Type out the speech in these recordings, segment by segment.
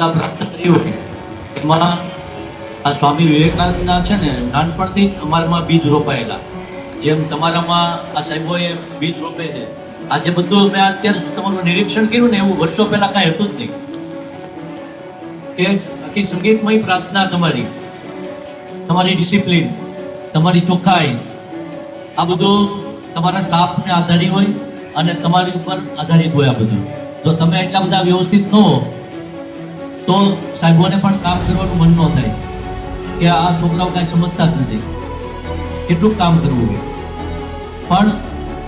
બધા પ્રાપ્ત કર્યું એમાં આ સ્વામી વિવેકાનંદના છે ને નાનપણથી અમારામાં બીજ રોપાયેલા. જેમ તમારામાં આ સાહેબોએ બીજ રોપે છે આજે બધું મેં અત્યારે તમારું નિરીક્ષણ કર્યું ને એવું વર્ષો પહેલા કાંઈ હતું જ નહીં. કે આખી સંગીતમય પ્રાર્થના તમારી. તમારી ડિસિપ્લિન, તમારી ચોખ્ખાઈ, આ બધું તમારા સ્ટાફને આધારિત હોય અને તમારી ઉપર આધારિત હોય આ બધું. જો તમે એટલા બધા વ્યવસ્થિત ન હો તો સાહેબોને પણ કામ કરવાનું મન ન થાય કે આ છોકરાઓ કાંઈ સમજતા જ નથી. કેટલું કામ કરવું હોય. પણ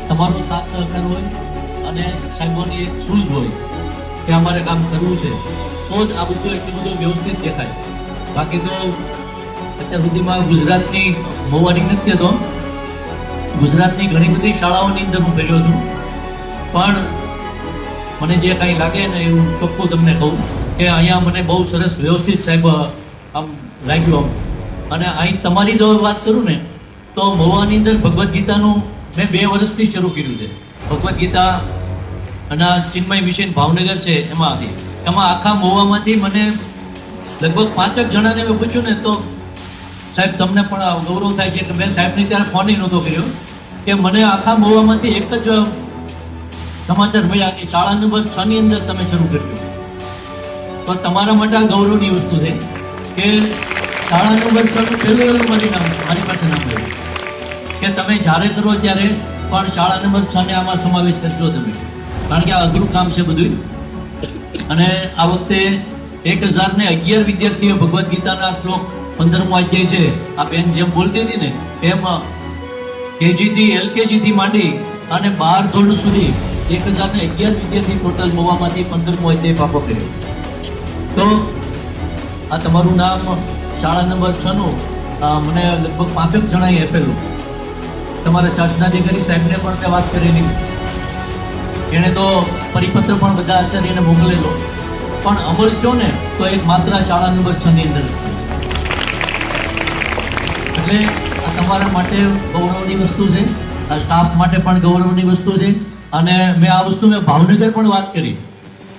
તમારો સાથ સહકાર હોય અને સાહેબોની એક સૂઝ હોય કે અમારે કામ કરવું છે, તો જ આ બધું એટલું બધું વ્યવસ્થિત દેખાય. બાકી તો અત્યાર સુધીમાં ગુજરાતની હોવાની નથી હતો ગુજરાતની ઘણી બધી શાળાઓની અંદર હું ફેર્યો છું. પણ મને જે કાંઈ લાગે ને એવું ચોખ્ખું તમને કહું કે અહીંયા મને બહુ સરસ વ્યવસ્થિત સાહેબ, આમ લાગ્યું આમ. અને અહીં તમારી જો વાત કરું ને, તો મહુવાની અંદર ભગવદ્ ગીતાનું મેં બે વર્ષથી શરૂ કર્યું છે. ભગવદ્ ગીતા અને ચિન્મય મિશન ભાવનગર છે એમાં હતી એમાં આખા મહુવામાંથી મને લગભગ પાંચેક જણાને મેં પૂછ્યું ને, તો સાહેબ, તમને પણ ગૌરવ થાય છે કે મેં સાહેબને ત્યારે ફોન નહોતો કર્યો કે મને આખા મહુવામાંથી એક જ સમાચાર મળ્યા કે શાળા નંબર છની અંદર તમે શરૂ કર્યું તો તમારા માટે આ ગૌરવની વસ્તુ છે કે શાળા નંબર છનું પહેલું એવું મારી નામ મારી પાસે નામ આવ્યું કે તમે જ્યારે કરો ત્યારે પણ શાળા નંબર છ આમાં સમાવેશ કરજો તમે. કારણ કે આ અઘરું કામ છે બધું અને આ વખતે એક હજાર ને અગિયાર વિદ્યાર્થીઓ ભગવદ્ ગીતાના શ્લોક પંદરમો અધ્યાય છે. આ બેન જેમ બોલતી હતી ને, એમ કેજીથી એલકેજીથી માંડી અને બાર ધોરણ સુધી એક હજાર ને અગિયાર વિદ્યાર્થી ટોટલ મોવામાંથી પંદરમો અધ્યાય પાપો કર્યો. તો આ તમારું નામ શાળા નંબર છ નું મને લગભગ પાંચેક જણાએ આપેલું. તમારા શાસનાધિકારી સાહેબને પણ મેં વાત કરેલી. એણે તો પરિપત્ર પણ બધા આચાર્યને મોકલેલો. પણ અમલ થયો ને, તો એક માત્ર શાળા નંબર છ ની અંદર. એટલે આ તમારા માટે ગૌરવની વસ્તુ છે. આ સ્ટાફ માટે પણ ગૌરવની વસ્તુ છે. અને મેં આ વસ્તુ મેં ભાવનગર પણ વાત કરી.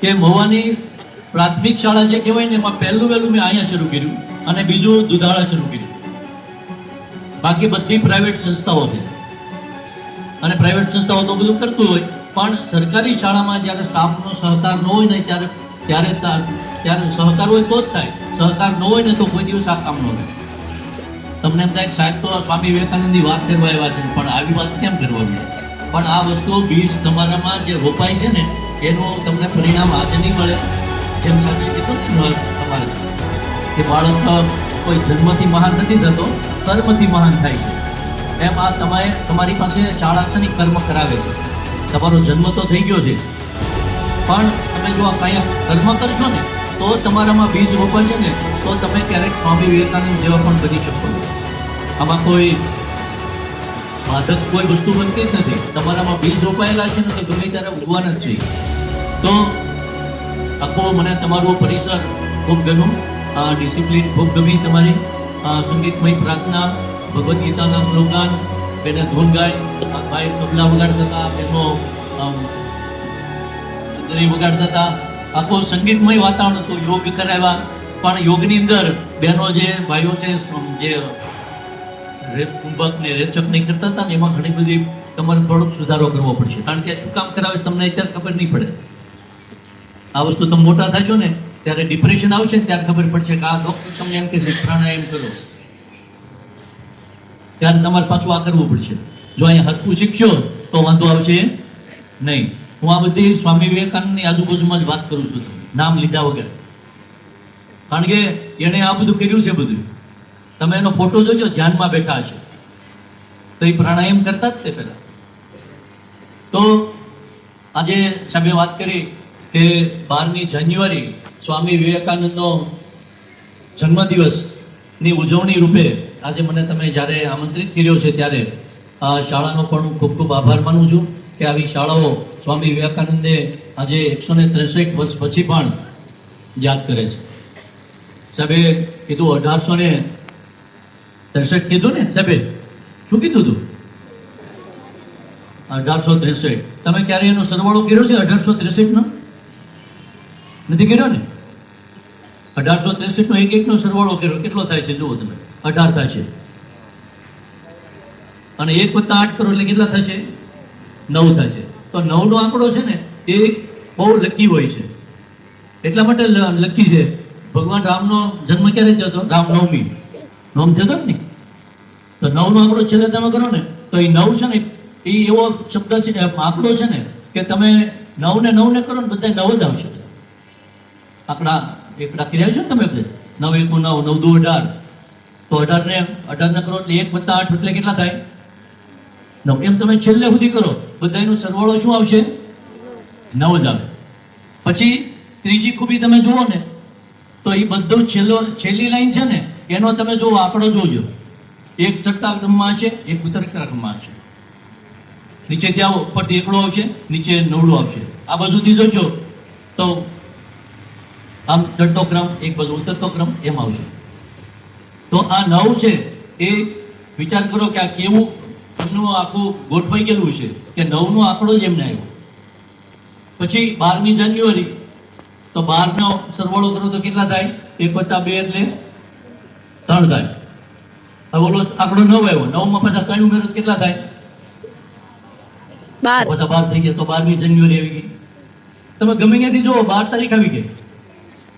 કે મહુવાની પ્રાથમિક શાળા જે કહેવાય ને એમાં પહેલું વહેલું મેં અહીંયા શરૂ કર્યું અને બીજું દુધાળા શરૂ કર્યું. બાકી બધી પ્રાઇવેટ સંસ્થાઓ છે. અને પ્રાઇવેટ સંસ્થાઓ તો બધું કરતું હોય, પણ સરકારી શાળામાં જ્યારે સ્ટાફનો સહકાર ન હોય ને ત્યારે ત્યારે ત્યારે સહકાર હોય તો જ થાય. સહકાર ન હોય ને તો કોઈ દિવસ આ કામ ન થાય. તમને એમ થાય સાહેબ તો સ્વામી વિવેકાનંદની વાત કરવા આવ્યા છે, પણ આવી વાત કેમ કરવાની પણ આ વસ્તુ બીજ તમારામાં જે રોપાય છે ને, એનું તમને પરિણામ આજે નહીં મળે. કીધું ને તમારે? કે બાળક કોઈ જન્મથી મહાન નથી થતો, કર્મથી મહાન થાય છે. એમ આ તમારે તમારી પાસે શાળા છે ને કર્મ કરાવે છે. તમારો જન્મ તો થઈ ગયો છે. પણ તમે જો આ કાંઈ કર્મ કરશો ને, તો તમારામાં બીજ રોપાશે ને, તો તમે ક્યારેક સ્વામી વિવેકાનંદ જેવા પણ બની શકો આમાં કોઈ બાધક કોઈ વસ્તુ બનતી જ નથી. તમારામાં બીજ રોપાયેલા છે ને, તો ગમે ત્યારે ઉગવાના જ છે. તો આખો મને તમારું પરિસર ખૂબ ગમ્યું. ડિસિપ્લિન ખૂબ ગમી તમારી. સંગીતમય પ્રાર્થના, ભગવદ્ ગીતાના સ્લોગાન બેને ધૂન ગાય ભાઈ તબલા વગાડતા હતા, બેનો વગાડતા હતા. આખો સંગીતમય વાતાવરણ હતું, યોગ કરાવ્યા. પણ યોગની અંદર બહેનો જે ભાઈઓ છે જે રેપ કુંભક ને રેચક નહીં કરતા હતા ને, એમાં ઘણી બધી તમારે થોડોક સુધારો કરવો પડશે. કારણ કે શું કામ કરાવે તમને અત્યારે ખબર નહીં પડે. આ વસ્તુ તમે મોટા થશો ને, ત્યારે ડિપ્રેશન આવશે ને ત્યારે ખબર પડશે કે આ ડોક્ટર તમને એમ કે છે પ્રાણાયામ કરો. ત્યારે તમારે પાછું આ કરવું પડશે. જો અહીંયા હરકું શીખશો, તો વાંધો આવશે નહીં. હું આ બધી સ્વામી વિવેકાનંદની આજુબાજુમાં જ વાત કરું છું. નામ લીધા વગર. કારણ કે એણે આ બધું કર્યું છે બધું. તમે એનો ફોટો જોજો, ધ્યાનમાં બેઠા હશે. તો એ પ્રાણાયામ કરતા જ છે પહેલા. તો આજે સાહેબે વાત કરી કે બારમી જાન્યુઆરી સ્વામી વિવેકાનંદનો જન્મદિવસની ઉજવણી રૂપે આજે મને તમે જ્યારે આમંત્રિત કર્યો છે ત્યારે આ શાળાનો પણ હું ખૂબ ખૂબ આભાર માનું છું કે આવી શાળાઓ સ્વામી વિવેકાનંદે આજે એકસો ને ત્રેસઠ વર્ષ પછી પણ યાદ કરે છે. સાહેબે કીધું અઢારસો ને ત્રેસઠ કીધું ને સાહેબે? શું કીધું તું? અઢારસો ત્રેસઠ. તમે ક્યારે એનો સરવાળો કર્યો છે અઢારસો ત્રેસઠ નો નથી કર્યો ને? અઢારસો ત્રેસઠનો એક એકનો સરવાળો કર્યો. કેટલો થાય છે? જુઓ તમે. અઢાર થાય છે. અને એક વત્તા આઠ કરો એટલે કેટલા થશે નવ થાય છે. તો નવનો આંકડો છે ને, એ બહુ લકી હોય છે. એટલા માટે લકી છે. ભગવાન રામનો જન્મ ક્યારે થયો રામનવમી. નવમ થયો ને? તો નવનો આંકડો છેલ્લે તમે કરો ને, તો એ નવ છે ને, એ એવો શબ્દ છે આંકડો છે ને, કે તમે નવ ને નવ ને કરો ને બધા નવ જ આવશે. આંકડા એકડા કર્યા છે ને તમે બધે? નવ એકુ નવ નવ દુ અઢાર. તો અઢાર ને અઢાર ને કરો એટલે એક વત્તા આઠ એટલે કેટલા થાય? નવ. એમ તમે છેલ્લે સુધી કરો. બધાનો સરવાળો શું આવશે? નવ જ આવે. પછી ત્રીજી ખૂબી તમે જુઓ ને, તો એ બધો છેલ્લો, છેલ્લી લાઈન છે ને, એનો તમે જુઓ, આંકડો જોજો. એક ચટ્ટા ક્રમમાં છે એક ઉત્તર ક્રમમાં છે નીચે ત્યાં ઉપરથી એકડો આવશે, નીચે નવડો આવશે. આ બધુંથી જોજો. તો આમ ચડતો ક્રમ એક બાજુ ઉતરતો ક્રમ એમ આવશે. તો આ નવ છે એ વિચાર કરો કે આ કેવું એમનું આખું ગોઠવાઈ ગયેલું છે કે નવનો આંકડો જ એમને આવ્યો. પછી બારમી જાન્યુઆરી તો બારનો સરવાળો કરો તો કેટલા થાય? એક વત્તા બે એટલે ત્રણ થાય. હવે ઓલો આંકડો નવ આવ્યો. નવમાં પાછા ત્રણ ઉમેરો કેટલા થાય? બાર. પાછા બાર થઈ ગયા તો બારમી જાન્યુઆરી આવી ગઈ. તમે ગમે ત્યાંથી જુઓ બાર તારીખ આવી ગઈ.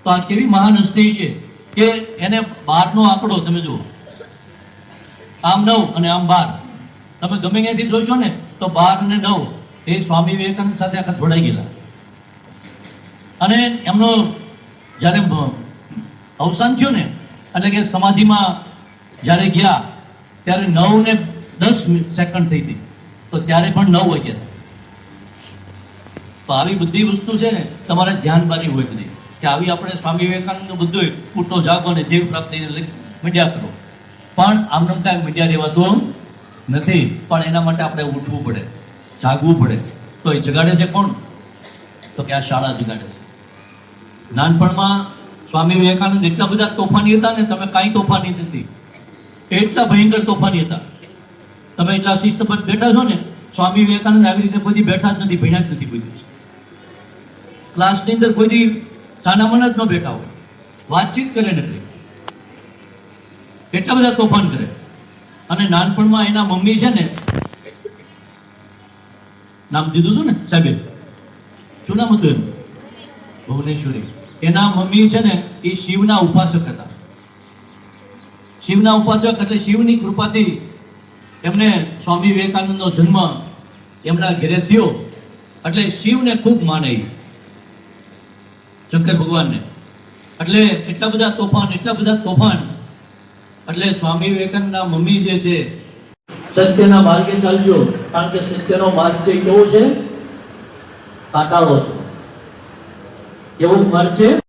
તો આ કેવી મહાન હસ્તી છે કે એને બારનો આંકડો, તમે જુઓ. આમ નવ અને આમ બાર. તમે ગમે ત્યાંથી જોશો ને, તો બાર ને નવ એ સ્વામી વિવેકાનંદ સાથે આખા જોડાઈ ગયેલા. અને એમનો જ્યારે અવસાન થયું ને, એટલે કે સમાધિમાં જ્યારે ગયા, ત્યારે નવ ને દસ સેકન્ડ થઈ હતી. તો ત્યારે પણ નવ વાગ્યા તો આવી બધી વસ્તુ છે ને, તમારે ધ્યાન બારી હોય બધી. કે આવી આપણે સ્વામી વિવેકાનંદ બધું ઉઠો જાગો અને જીવ પ્રાપ્તિને મીડિયા કરો. પણ આમનું કાંઈ મીડિયા રહેવાતું નથી, પણ એના માટે આપણે ઉઠવું પડે, જાગવું પડે. તો એ જગાડે છે કોણ? તો કે આ શાળા જગાડે છે. નાનપણમાં સ્વામી વિવેકાનંદ એટલા બધા તોફાની હતા ને તમે કાંઈ તોફાની નથી. એટલા ભયંકર તોફાની હતા. તમે એટલા શિસ્ત પર બેઠા છો ને, સ્વામી વિવેકાનંદ આવી રીતે કોઈ બેઠા જ નથી ભણ્યા જ નથી બધી ક્લાસની અંદર કોઈ દી સાનામન જ ન બેઠા હોય. વાતચીત કરે નથી. એટલા બધા તોફાન કરે. અને નાનપણમાં એના મમ્મી છે ને, નામ દીધું હતું ને, સાહેબે? શું નામ હતું એનું? ભુવનેશ્વરી. એના મમ્મી છે ને, એ શિવના ઉપાસક હતા. શિવના ઉપાસક એટલે શિવની કૃપાથી એમને સ્વામી વિવેકાનંદનો જન્મ એમના ઘેરે થયો. એટલે શિવને ખૂબ માને છે. શંકર ભગવાનને. એટલે એટલા બધા તોફાન, એટલા બધા તોફાન. એટલે સ્વામી વિવેકાનંદના મમ્મી જે છે, સત્યના માર્ગે ચાલજો, કારણ કે સત્યનો માર્ગ છે કેવો છે? કાંટાળો છે. એવો માર્ગ છે